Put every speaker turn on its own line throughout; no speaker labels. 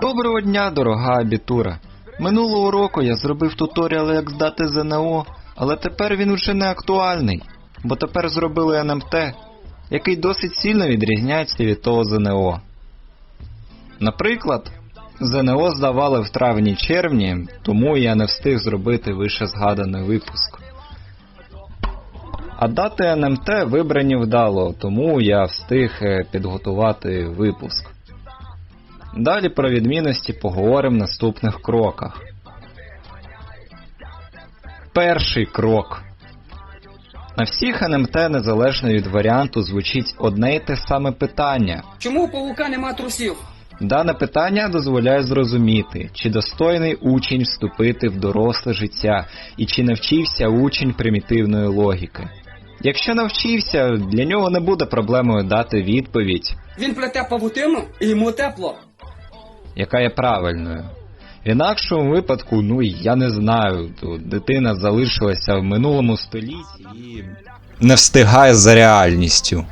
Доброго дня, дорога абітура. Минулого року я зробив туторіал, як здати ЗНО, але тепер він уже не актуальний, бо тепер зробили НМТ, який досить сильно відрізняється від того ЗНО. Наприклад, ЗНО здавали в травні-червні, тому я не встиг зробити вище згаданий випуск. А дати НМТ вибрані вдало, тому я встиг е, підготувати випуск. Далі про відмінності поговоримо в наступних кроках. Перший крок. На всіх НМТ незалежно від варіанту звучить одне й те саме питання.
Чому у павука нема трусів?
Дане питання дозволяє зрозуміти, чи достойний учень вступити в доросле життя і чи навчився учень примітивної логіки. Якщо навчився, для нього не буде проблемою дати відповідь,
Він плете павутину і йому тепло.
яка є правильною. В інакшому випадку, ну я не знаю, дитина залишилася в минулому столітті і не встигає за реальністю.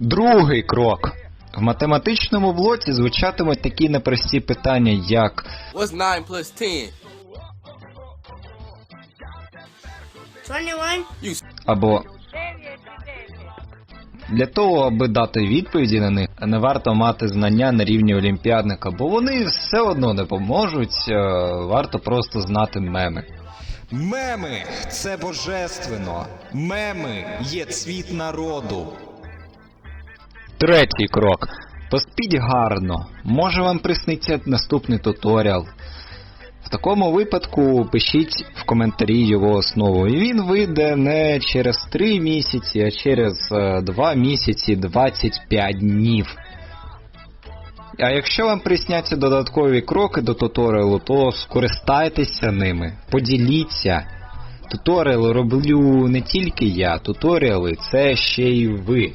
Другий крок. В математичному блоці звучатимуть такі непрості питання, як
What's 9 plus 10?
Або для того, аби дати відповіді на них, не варто мати знання на рівні олімпіадника, бо вони все одно не поможуть, е, варто просто знати меми. Меми це божественно. Меми є цвіт народу. Третій крок. Поспіть гарно. Може вам присниться наступний туторіал. Такому випадку пишіть в коментарі його основу, і він вийде не через 3 місяці, а через 2 місяці 25 днів. А якщо вам присняться додаткові кроки до туторіалу, то скористайтеся ними, поділіться. Туторіали роблю не тільки я, туторіали це ще й ви.